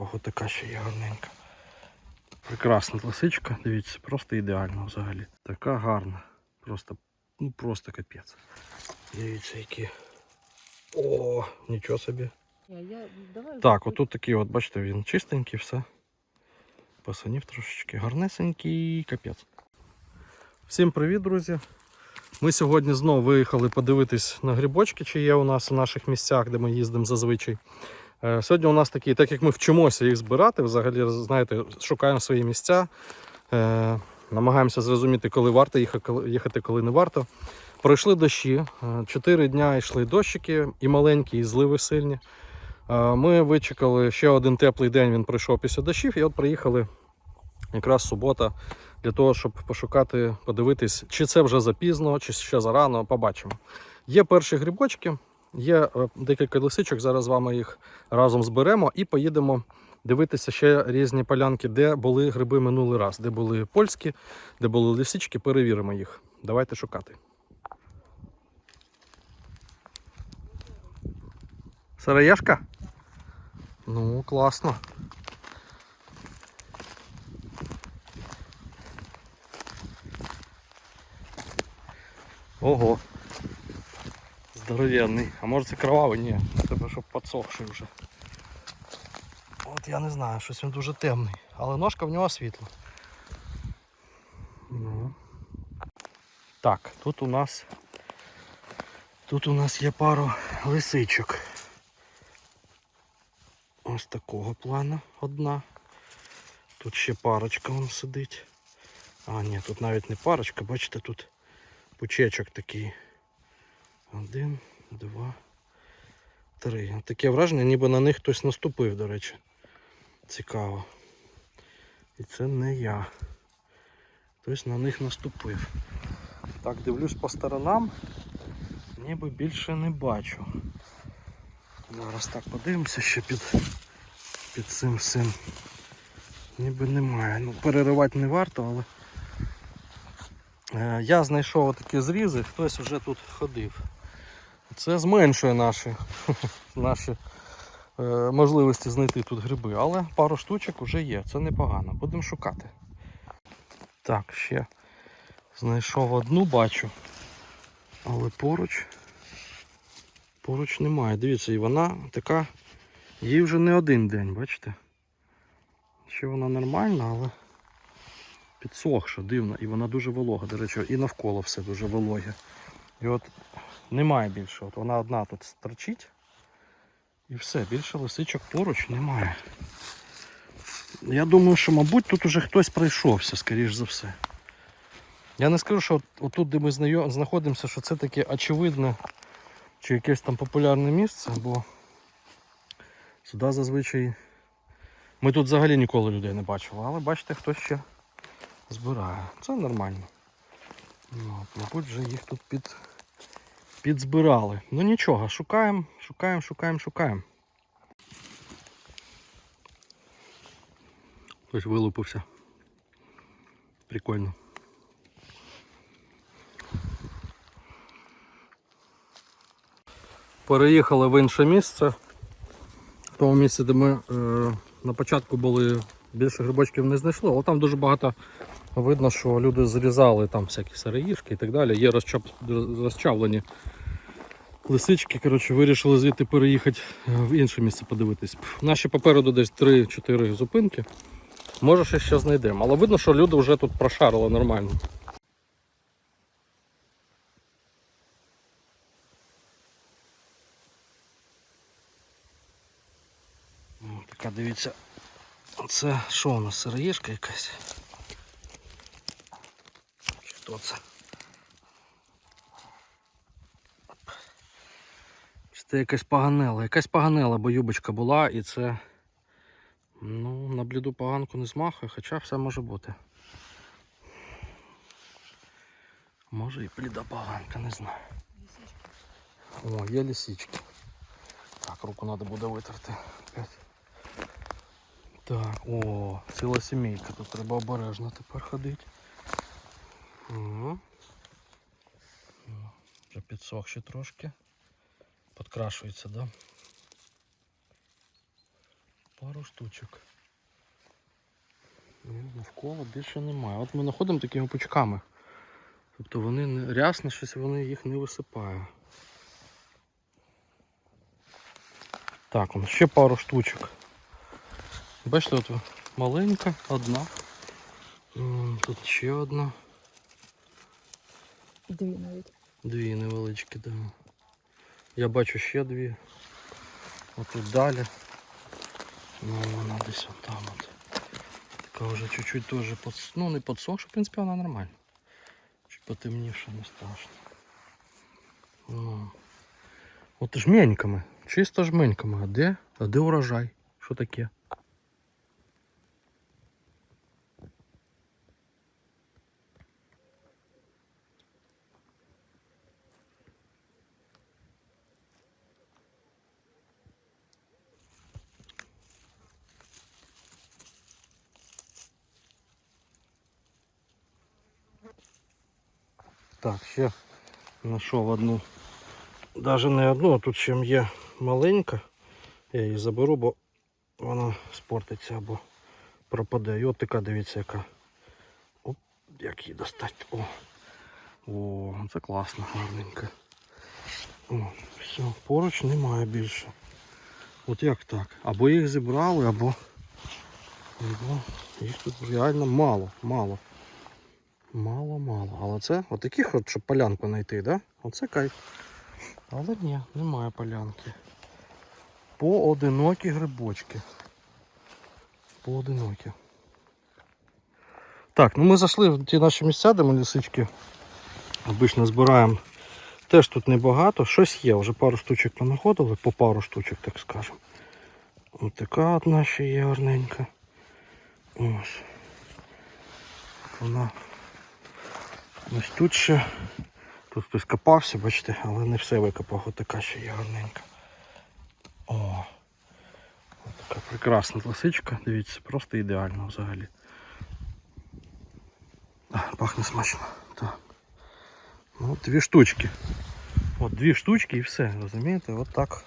Ого, така ще є гарненька. Прекрасна лисичка, дивіться, просто ідеально взагалі. Така гарна. Просто, ну просто капець. Дивіться, які. О, нічого собі. Так, отут такий, от, бачите, він чистенький, все. Пасанів трошечки. Гарнесенький капець. Всім привіт, друзі! Ми сьогодні знову виїхали подивитись на грибочки, чи є у нас у наших місцях, де ми їздимо зазвичай. Е, Сьогодні у нас такі, так як ми вчимося їх збирати, взагалі, знаєте, шукаємо свої місця, е, намагаємося зрозуміти, коли варто їхати, коли- не варто. Пройшли дощі, е, чотири дня йшли дощики, і маленькі, і зливи сильні. Ми вичекали ще один теплий день, він пройшов після дощів, і от приїхали якраз субота для того, щоб пошукати, подивитись, чи це вже запізно, чи ще зарано, побачимо. Є перші грибочки, є е, декілька лисичок, зараз з вами їх разом зберемо і поїдемо дивитися ще різні полянки, де були гриби минулий раз, де були польські, де були лисички, перевіримо їх. Давайте шукати. Сироєшка? Ну, класно. Ого. Здоровенний. А може це кровавий? Ні. Тебе щоб підсохший вже. От я не знаю, щось він дуже темний. Але ножка в нього світла. Ну. Так, тут у нас. Тут у нас є пару лисичок. Ось такого плану одна. Тут ще парочка вон сидить. А, ні, тут навіть не парочка, бачите, тут пучечок такий. Один, два, три. Таке враження, ніби на них хтось наступив, до речі. Цікаво. І це не я. Хтось на них наступив. Так, дивлюсь по сторонам, ніби більше не бачу. Зараз так подивимося ще під, під цим всім. Ніби немає. Ну, переривати не варто, але е, я знайшов такі зрізи, хтось вже тут ходив. Це зменшує наші, наші е, можливості знайти тут гриби, але пару штучок вже є, це непогано. Будемо шукати. Так, ще знайшов одну, бачу, але поруч поруч немає. Дивіться, і вона така, їй вже не один день, бачите? Ще вона нормальна, але підсохша, дивна. І вона дуже волога, до речі, і навколо все дуже вологе. І от немає більше. От вона одна тут стерчить. І все, більше лисичок поруч немає. Я думаю, що, мабуть, тут уже хтось пройшовся, скоріш за все. Я не скажу, що от, отут, де ми знаходимося, що це таке очевидне чи якесь там популярне місце, бо сюди зазвичай. Ми тут взагалі ніколи людей не бачили, але бачите, хтось ще збирає. Це нормально. Ну, от, мабуть, вже їх тут під, підзбирали. Ну нічого, шукаємо, шукаємо, шукаємо, шукаємо. Хтось вилупився. Прикольно. Переїхали в інше місце. В тому місці, де ми е, на початку були, більше грибочків не знайшли, але там дуже багато видно, що люди зрізали там всякі сироїшки і так далі. Є розчап, розчавлені лисички. Коротше, вирішили звідти переїхати е, в інше місце подивитись. Наші попереду десь 3-4 зупинки. Може ще знайдемо. Але видно, що люди вже тут прошарили нормально. Така дивіться. Це що у нас сироїшка якась? Хто це? Якась поганела? Якась поганела, бо юбочка була і це. Ну, на бліду поганку не змахує, хоча все може бути. Може і бліда поганка, не знаю. О, є лісички. Так, руку треба буде витерти. Так, о, ціла сімейка, тут треба обережно тепер ходити. О. Вже підсохші трошки. Подкрашується, да? Пару штучок. Навколо більше немає. От ми знаходимо такими пучками. Тобто вони рясно, щось вони їх не висипає. Так, он ще пару штучок. Бачите, от маленька, одна. Тут ще одна. Дві навіть. Дві невеличкі, да. Я бачу ще дві. Отут далі. Ну, вона десь от там от. Така вже чуть-чуть теж подс... ну не подсохша, в принципі, вона нормальна. Чуть потемніше, не страшно. Ну. От жменьками. Чисто жменьками. А де? А де урожай? Що таке? Так, ще знайшов одну. Навіть не одну, а тут ще є маленька. Я її заберу, бо вона спортиться або пропаде. І от така, дивіться, яка. Оп, як її достати. О, О це класно, гарненька. О, все, поруч немає більше. От як так? Або їх зібрали, або, або їх тут реально мало, мало. Мало, мало. Але це отаких от, щоб полянку знайти, да? Оце кайф. Але ні, немає полянки. Поодинокі грибочки. Поодинокі. Так, ну ми зайшли в ті наші місця, де ми лісички обично збираємо. Теж тут небагато, щось є, вже пару штучок понаходили, по пару штучок, так скажемо. Ось така одна ще є гарненька. Ось. Вона Ось тут ще. Тут хтось копався, бачите, але не все викопав. Ось така ще є гарненька. О! Така прекрасна лисичка. Дивіться, просто ідеально взагалі. Пахне смачно. Так. Ну, дві штучки. От дві штучки і все, розумієте? От так.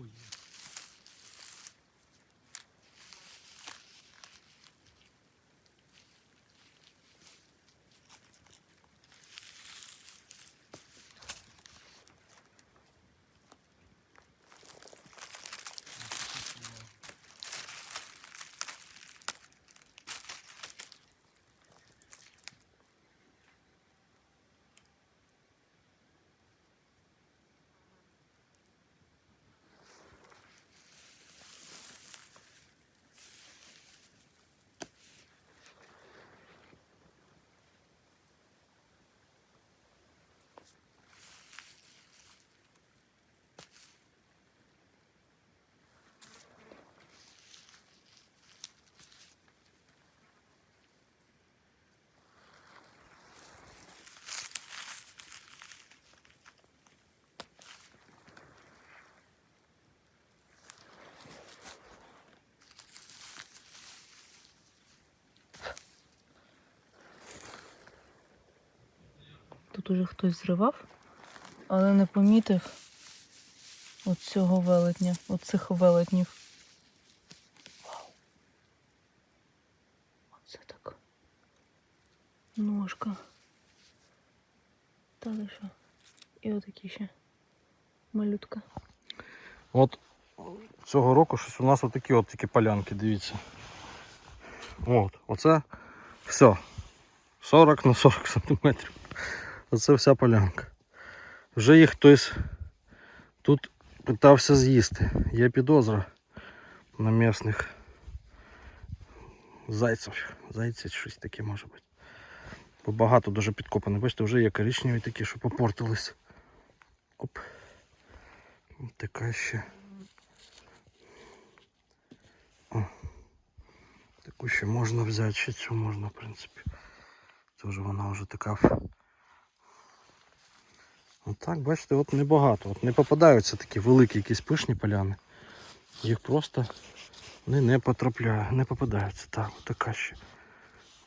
Hallelujah. Тут уже хтось зривав, але не помітив от цього велетня, от цих велетнів. Вау. Оце так. Ножка. Та що? І отакі ще. Малютка. От цього року щось у нас отакі от такі полянки, дивіться. От, оце все. 40 на 40 сантиметрів. Оце вся полянка. Вже їх хтось тут питався з'їсти. Є підозра на місних зайців. Зайці щось таке може бути. Бо багато дуже підкопане. Бачите, вже є коричневі такі, що попортились. Оп. Така ще. О. Таку ще можна взяти, ще цю можна, в принципі. Теж вона вже така. Отак, бачите, от небагато. От не попадаються такі великі якісь пишні поляни. Їх просто не, не потрапляє, не попадаються. Так, така ще.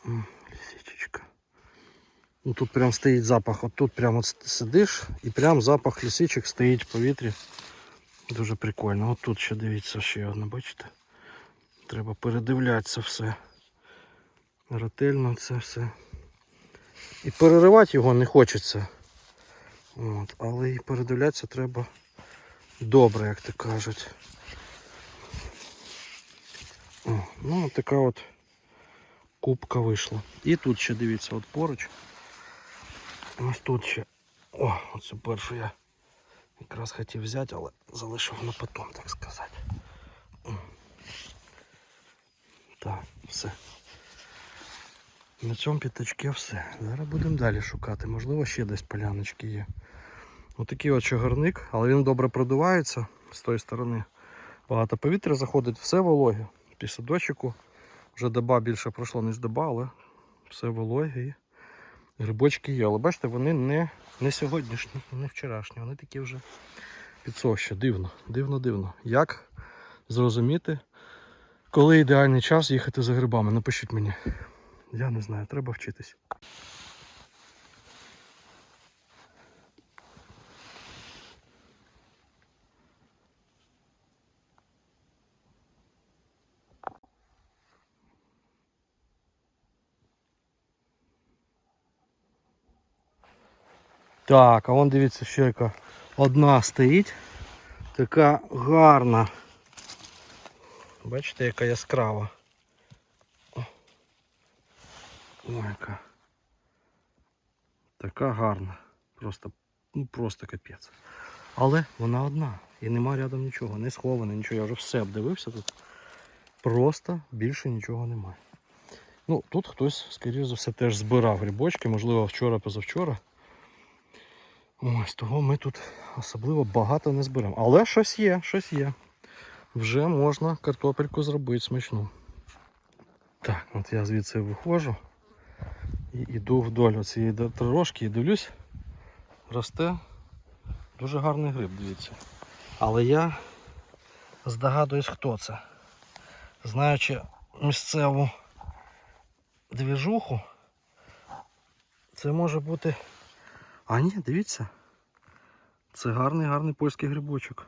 М, Лисичечка. Ну, тут прям стоїть запах. От тут прямо сидиш і прям запах лисичок стоїть в повітрі. Дуже прикольно. От тут ще дивіться ще одне, бачите? Треба передивлятися все. Ретельно це все. І переривати його не хочеться. От, але і передивлятися треба добре, як то кажуть. О, ну, така от кубка вийшла. І тут ще дивіться, от поруч. Ось тут ще. О, оцю першу я якраз хотів взяти, але залишив на потом, так сказати. Так, все. На цьому п'ятачке все. Зараз будемо далі шукати. Можливо, ще десь поляночки є. Отакий от чагарник, але він добре продувається з тої сторони. Багато повітря заходить, все вологе. Після дощику вже доба більше пройшло, ніж доба, але все вологе і грибочки є. Але бачите, вони не, не сьогоднішні, не вчорашні, вони такі вже підсохші. Дивно, дивно, дивно. Як зрозуміти, коли ідеальний час їхати за грибами? Напишіть мені. Я не знаю, треба вчитись. Так, а вон дивіться, ще яка одна стоїть. Така гарна. Бачите, яка яскрава. О, яка. Така гарна. Просто, ну просто капець. Але вона одна. І нема рядом нічого, не сховане, нічого. Я вже все обдивився тут. Просто більше нічого немає. Ну, тут хтось, скоріше за все, теж збирав грибочки, можливо, вчора, позавчора. Ось того ми тут особливо багато не зберемо. Але щось є, щось є. Вже можна картопельку зробити смачну. Так, от я звідси виходжу і йду вдоль цієї дорожки і дивлюсь, росте дуже гарний гриб, дивіться. Але я здогадуюсь, хто це. Знаючи місцеву двіжуху, це може бути. А ні, дивіться. Це гарний гарний польський грибочок.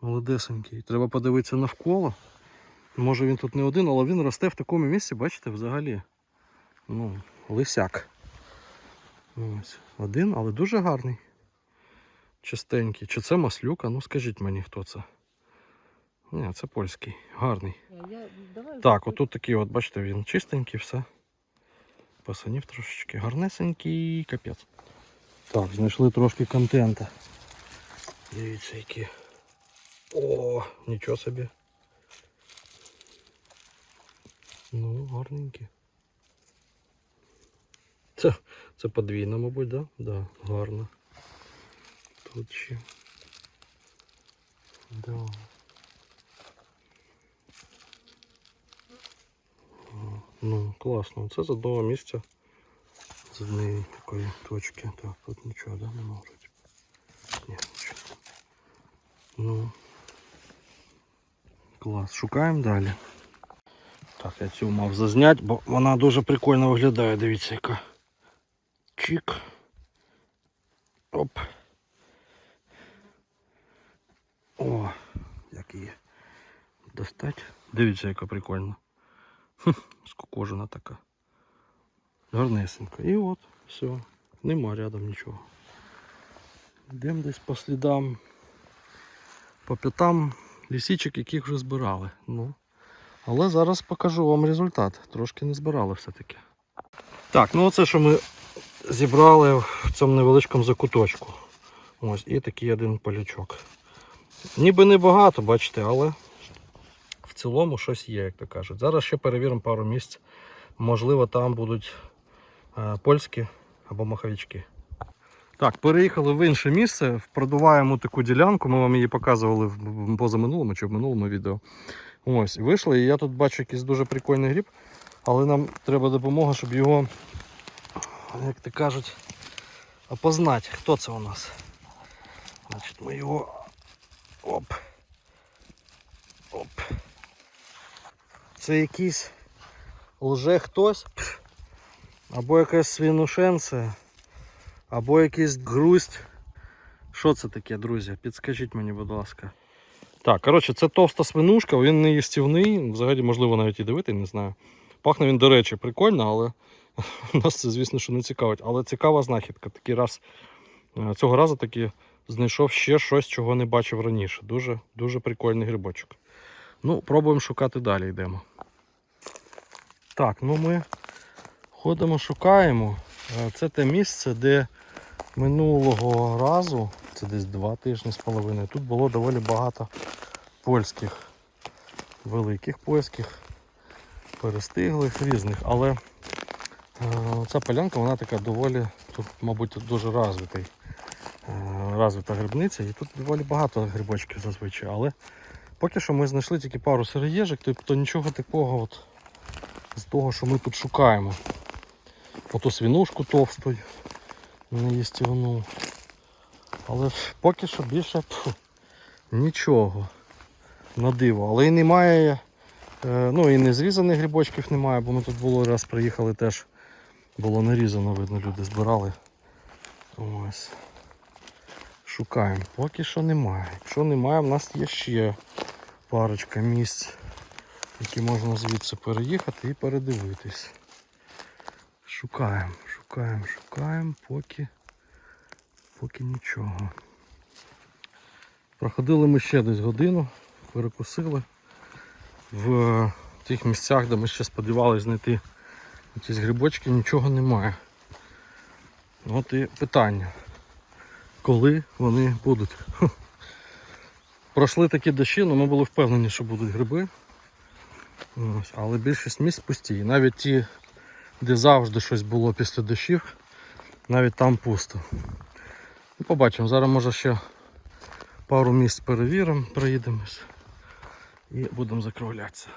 Молодесенький. Треба подивитися навколо. Може він тут не один, але він росте в такому місці, бачите, взагалі. Ну, лисяк. Ось. Один, але дуже гарний. Чистенький. Чи це маслюка? Ну скажіть мені, хто це. Ні, це польський. Гарний. Я, давай Так, отут такий, от, бачите, він чистенький, все. Пасанів трошечки. Гарнесенький капець. Так, знайшли трошки контента. Дивіться, які. О, нічого собі. Ну, гарненькі. Це, це подвійна, мабуть, да? Да, гарно. Тут ще. Да. Ну, класно. Це з одного місця. З такої точки. Так, тут нічого, да, не можуть. Ні, нічого. Ну. Клас. Шукаємо далі. Так, я цю мав зазняти, бо вона дуже прикольно виглядає, дивіться яка. Чик. Оп. О, як її достать. Дивіться, яка прикольна. Хм, скукожена така. Гарнесенька. І от, все. Нема рядом нічого. Йдемо десь по слідам, по п'ятам лісічок, яких вже збирали. Ну. Але зараз покажу вам результат. Трошки не збирали все-таки. Так, ну оце, що ми зібрали в цьому невеличкому закуточку. Ось, і такий один полячок. Ніби не багато, бачите, але в цілому щось є, як то кажуть. Зараз ще перевіримо пару місць. Можливо, там будуть польські або маховички. Так, переїхали в інше місце, продуваємо таку ділянку. Ми вам її показували в позаминулому чи в минулому відео. Ось, вийшли, і я тут бачу якийсь дуже прикольний гриб, але нам треба допомога, щоб його, як то кажуть, опознати, хто це у нас. Значить, ми його. Оп. Оп. Це якийсь лже хтось. Або якась свинушенція, або якийсь грусть. Що це таке, друзі? Підскажіть мені, будь ласка. Так, коротше, це товста свинушка, він не їстівний, взагалі, можливо, навіть і дивити, не знаю. Пахне він, до речі, прикольно, але нас це, звісно, що не цікавить. Але цікава знахідка. Такий раз, е, цього разу таки знайшов ще щось, чого не бачив раніше. Дуже, дуже прикольний грибочок. Ну, пробуємо шукати далі, йдемо. Так, ну ми ходимо, шукаємо. Е, Це те місце, де минулого разу, це десь два тижні з половиною, тут було доволі багато польських, великих польських, перестиглих, різних. Але е, ця полянка, вона така доволі, тут, мабуть, дуже розвитий, е, розвита грибниця, і тут доволі багато грибочків зазвичай. Але поки що ми знайшли тільки пару сироєжик, тобто нічого такого от з того, що ми тут шукаємо. Ото свінушку товсту, не їстівну. Але поки що більше пф, нічого на диво. Але і немає, е, ну і не зрізаних грибочків немає, бо ми тут було раз приїхали теж було нарізано, видно, люди збирали. Ось. Шукаємо. Поки що немає. Якщо немає, в нас є ще парочка місць, які можна звідси переїхати і передивитись. Шукаємо, шукаємо, шукаємо, поки, поки нічого. Проходили ми ще десь годину, перекусили в тих місцях, де ми ще сподівалися знайти якісь грибочки, нічого немає. От і питання, коли вони будуть. Пройшли такі дощі, але ми були впевнені, що будуть гриби. Ось, але більшість місць пусті. Навіть ті, де завжди щось було після дощів, навіть там пусто. Ну, побачимо, зараз може ще пару місць перевіримо, проїдемось і будемо закруглятися.